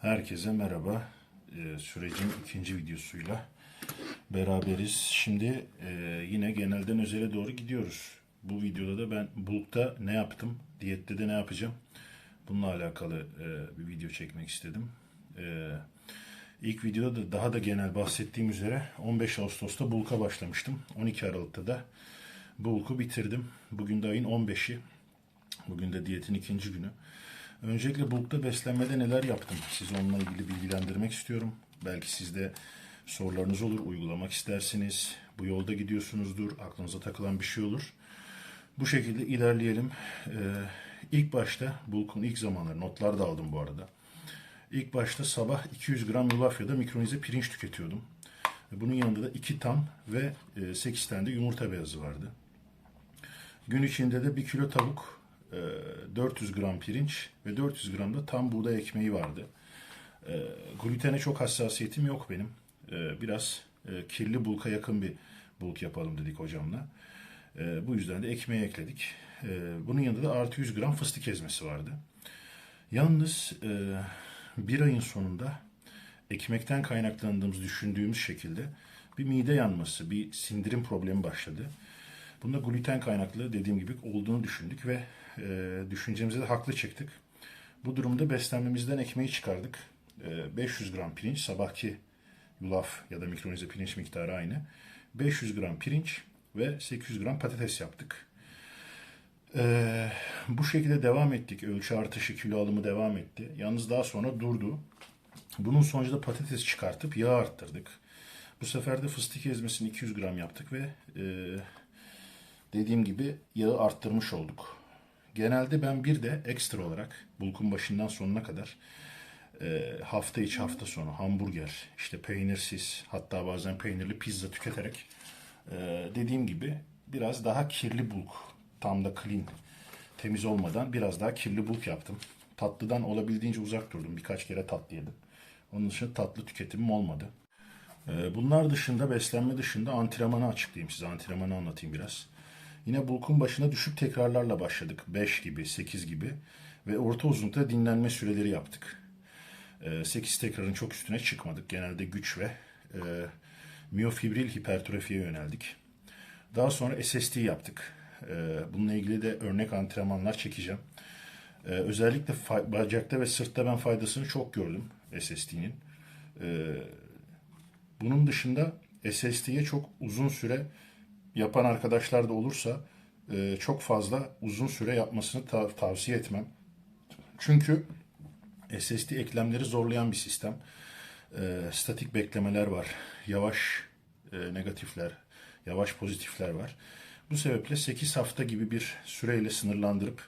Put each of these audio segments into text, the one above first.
Herkese merhaba. Ee, sürecin ikinci videosuyla beraberiz. Şimdi e, yine genelden özele doğru gidiyoruz. Bu videoda da ben bulkta ne yaptım, diyette de ne yapacağım. Bununla alakalı e, bir video çekmek istedim. E, ilk videoda da daha da genel bahsettiğim üzere 15 Ağustos'ta bulka başlamıştım. 12 Aralık'ta da bulku bitirdim. Bugün de ayın 15'i. Bugün de diyetin ikinci günü. Öncelikle bulkta beslenmede neler yaptım? Sizi onunla ilgili bilgilendirmek istiyorum. Belki sizde sorularınız olur, uygulamak istersiniz. Bu yolda gidiyorsunuzdur, aklınıza takılan bir şey olur. Bu şekilde ilerleyelim. Ee, ilk başta bulkun ilk zamanları, notlar da aldım bu arada. İlk başta sabah 200 gram yulaf ya da mikronize pirinç tüketiyordum. Bunun yanında da 2 tam ve 8 tane de yumurta beyazı vardı. Gün içinde de 1 kilo tavuk, e, 400 gram pirinç ve 400 gram da tam buğday ekmeği vardı. E, Glutene çok hassasiyetim yok benim. E, Biraz e, kirli bulka yakın bir bulk yapalım dedik hocamla. E, Bu yüzden de ekmeği ekledik. E, Bunun yanında da artı 100 gram fıstık ezmesi vardı. Yalnız e, bir ayın sonunda ekmekten kaynaklandığımız düşündüğümüz şekilde bir mide yanması, bir sindirim problemi başladı. Bunda gluten kaynaklı dediğim gibi olduğunu düşündük ve e, düşüncemize de haklı çıktık. Bu durumda beslenmemizden ekmeği çıkardık. E, 500 gram pirinç, sabahki yulaf ya da mikronize pirinç miktarı aynı. 500 gram pirinç ve 800 gram patates yaptık. E, bu şekilde devam ettik. Ölçü artışı, kilo alımı devam etti. Yalnız daha sonra durdu. Bunun sonucunda patates çıkartıp yağ arttırdık. Bu sefer de fıstık ezmesini 200 gram yaptık ve e, dediğim gibi yağı arttırmış olduk. Genelde ben bir de ekstra olarak bulkun başından sonuna kadar e, hafta içi hafta sonu hamburger, işte peynirsiz hatta bazen peynirli pizza tüketerek e, dediğim gibi biraz daha kirli bulk tam da clean temiz olmadan biraz daha kirli bulk yaptım. Tatlıdan olabildiğince uzak durdum. Birkaç kere tatlı yedim. Onun dışında tatlı tüketimim olmadı. Ee, Bunlar dışında beslenme dışında antrenmanı açıklayayım size. Antrenmanı anlatayım biraz. Yine bulkun başına düşük tekrarlarla başladık. 5 gibi, 8 gibi ve orta uzunlukta dinlenme süreleri yaptık. 8 tekrarın çok üstüne çıkmadık. Genelde güç ve e, miyofibril hipertrofiye yöneldik. Daha sonra SST yaptık. E, Bununla ilgili de örnek antrenmanlar çekeceğim. E, Özellikle bacakta ve sırtta ben faydasını çok gördüm SST'nin. Bunun dışında SST'ye çok uzun süre yapan arkadaşlar da olursa e, çok fazla uzun süre yapmasını ta- tavsiye etmem. Çünkü SST eklemleri zorlayan bir sistem. E, statik beklemeler var. Yavaş e, negatifler, yavaş pozitifler var. Bu sebeple 8 hafta gibi bir süreyle sınırlandırıp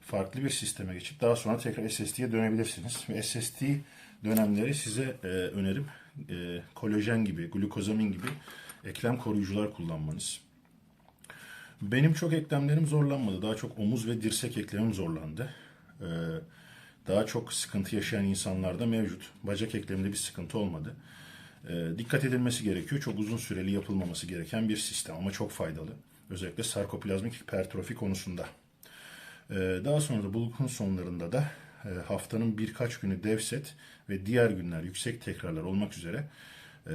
farklı bir sisteme geçip daha sonra tekrar SST'ye dönebilirsiniz. Ve SST dönemleri size e, önerim e, kolajen gibi, glukozamin gibi eklem koruyucular kullanmanız. Benim çok eklemlerim zorlanmadı. Daha çok omuz ve dirsek eklemim zorlandı. Ee, daha çok sıkıntı yaşayan insanlarda mevcut. Bacak ekleminde bir sıkıntı olmadı. Ee, dikkat edilmesi gerekiyor. Çok uzun süreli yapılmaması gereken bir sistem ama çok faydalı. Özellikle sarkoplazmik hipertrofi konusunda. Ee, daha sonra da bulkun sonlarında da e, haftanın birkaç günü dev set ve diğer günler yüksek tekrarlar olmak üzere e,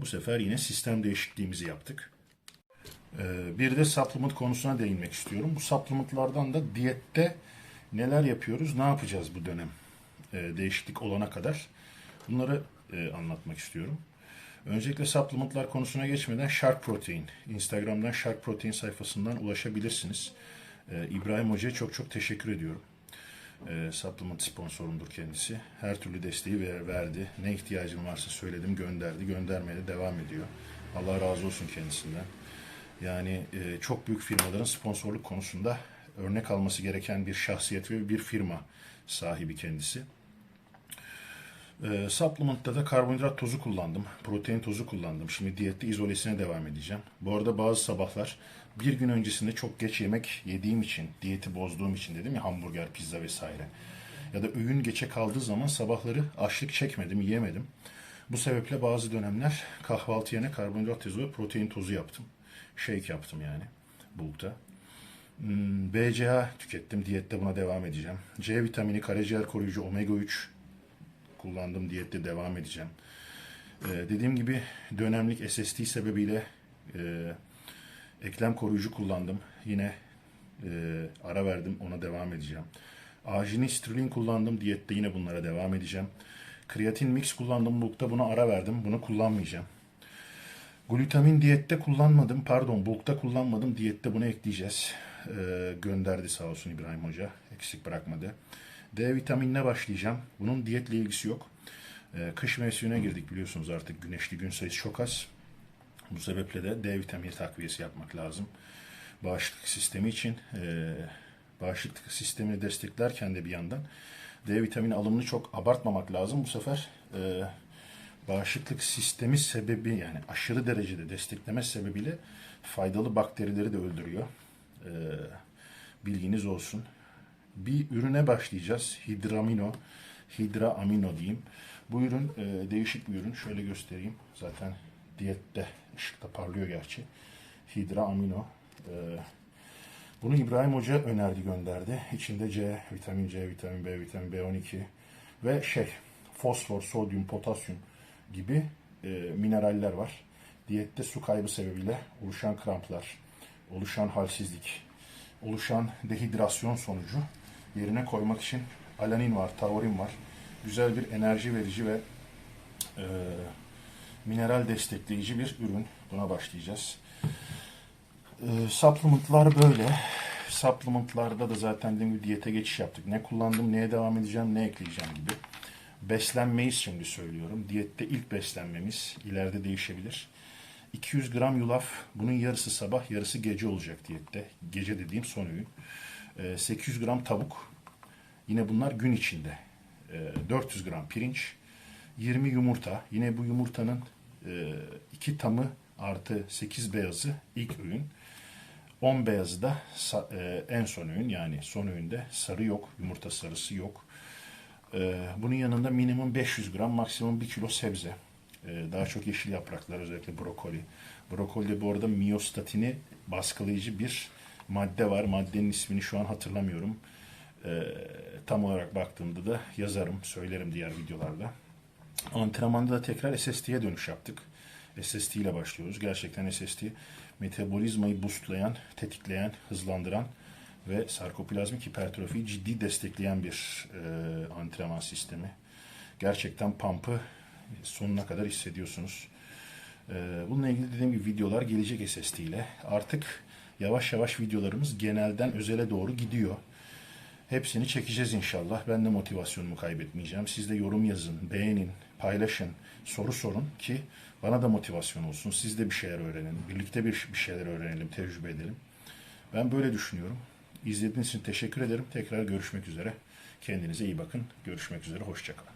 bu sefer yine sistem değişikliğimizi yaptık. Ee, Bir de supplement konusuna değinmek istiyorum. Bu supplementlardan da diyette neler yapıyoruz, ne yapacağız bu dönem e, değişiklik olana kadar bunları e, anlatmak istiyorum. Öncelikle supplementlar konusuna geçmeden Shark Protein, Instagram'dan Shark Protein sayfasından ulaşabilirsiniz. E, İbrahim Hoca'ya çok çok teşekkür ediyorum. E, supplement sponsorumdur kendisi. Her türlü desteği ver- verdi. Ne ihtiyacım varsa söyledim, gönderdi. Göndermeye de devam ediyor. Allah razı olsun kendisinden. Yani e, çok büyük firmaların sponsorluk konusunda örnek alması gereken bir şahsiyet ve bir firma sahibi kendisi. E, supplement'ta da karbonhidrat tozu kullandım. Protein tozu kullandım. Şimdi diyette izolesine devam edeceğim. Bu arada bazı sabahlar bir gün öncesinde çok geç yemek yediğim için, diyeti bozduğum için dedim ya hamburger, pizza vesaire. Ya da öğün geçe kaldığı zaman sabahları açlık çekmedim, yiyemedim. Bu sebeple bazı dönemler kahvaltı yerine karbonhidrat tozu ve protein tozu yaptım. Shake yaptım yani bulkta. Hmm, BCA tükettim. Diyette buna devam edeceğim. C vitamini, karaciğer koruyucu, omega 3 kullandım. Diyette devam edeceğim. Ee, dediğim gibi dönemlik SSD sebebiyle e, eklem koruyucu kullandım. Yine e, ara verdim. Ona devam edeceğim. Ajini Sterling kullandım. Diyette yine bunlara devam edeceğim. Kreatin mix kullandım. Bulk'ta buna ara verdim. Bunu kullanmayacağım. Glutamin diyette kullanmadım. Pardon bulkta kullanmadım. Diyette bunu ekleyeceğiz. Ee, gönderdi sağ olsun İbrahim Hoca. Eksik bırakmadı. D vitaminine başlayacağım. Bunun diyetle ilgisi yok. Ee, kış mevsimine girdik biliyorsunuz artık güneşli gün sayısı çok az. Bu sebeple de D vitamini takviyesi yapmak lazım. Bağışıklık sistemi için e, bağışıklık sistemini desteklerken de bir yandan D vitamini alımını çok abartmamak lazım. Bu sefer e, bağışıklık sistemi sebebi yani aşırı derecede destekleme sebebiyle faydalı bakterileri de öldürüyor. Ee, bilginiz olsun. Bir ürüne başlayacağız. Hidramino, hidraamino diyeyim. Bu ürün e, değişik bir ürün. Şöyle göstereyim. Zaten diyette ışıkta parlıyor gerçi. Hidraamino. Ee, bunu İbrahim Hoca önerdi gönderdi. İçinde C, vitamin C, vitamin B, vitamin B12 ve şey fosfor, sodyum, potasyum gibi e, mineraller var. Diyette su kaybı sebebiyle oluşan kramplar, oluşan halsizlik, oluşan dehidrasyon sonucu yerine koymak için alanin var, taurin var. Güzel bir enerji verici ve e, mineral destekleyici bir ürün. Buna başlayacağız. E, supplementlar böyle. Supplementlarda da zaten dediğim gibi diyete geçiş yaptık. Ne kullandım, neye devam edeceğim, ne ekleyeceğim gibi. Beslenmeyi şimdi söylüyorum. Diyette ilk beslenmemiz ileride değişebilir. 200 gram yulaf, bunun yarısı sabah, yarısı gece olacak diyette. Gece dediğim son öğün. Ee, 800 gram tavuk, yine bunlar gün içinde. Ee, 400 gram pirinç, 20 yumurta. Yine bu yumurtanın e, 2 tamı artı 8 beyazı ilk öğün. 10 beyazı da e, en son öğün yani son öğünde sarı yok, yumurta sarısı yok. Ee, bunun yanında minimum 500 gram, maksimum 1 kilo sebze. Ee, daha çok yeşil yapraklar, özellikle brokoli. Brokolide bu arada miyostatini baskılayıcı bir madde var. Maddenin ismini şu an hatırlamıyorum. Ee, tam olarak baktığımda da yazarım, söylerim diğer videolarda. Antrenmanda da tekrar SST'ye dönüş yaptık. SST ile başlıyoruz. Gerçekten SST metabolizmayı boostlayan, tetikleyen, hızlandıran ve sarkoplazmik hipertrofiyi ciddi destekleyen bir e, antrenman sistemi. Gerçekten pump'ı sonuna kadar hissediyorsunuz. E, bununla ilgili dediğim gibi videolar gelecek SST ile. Artık yavaş yavaş videolarımız genelden özele doğru gidiyor. Hepsini çekeceğiz inşallah. Ben de motivasyonumu kaybetmeyeceğim. Siz de yorum yazın, beğenin, paylaşın, soru sorun ki bana da motivasyon olsun. Siz de bir şeyler öğrenin. Birlikte bir, bir şeyler öğrenelim, tecrübe edelim. Ben böyle düşünüyorum. İzlediğiniz için teşekkür ederim. Tekrar görüşmek üzere. Kendinize iyi bakın. Görüşmek üzere. Hoşçakalın.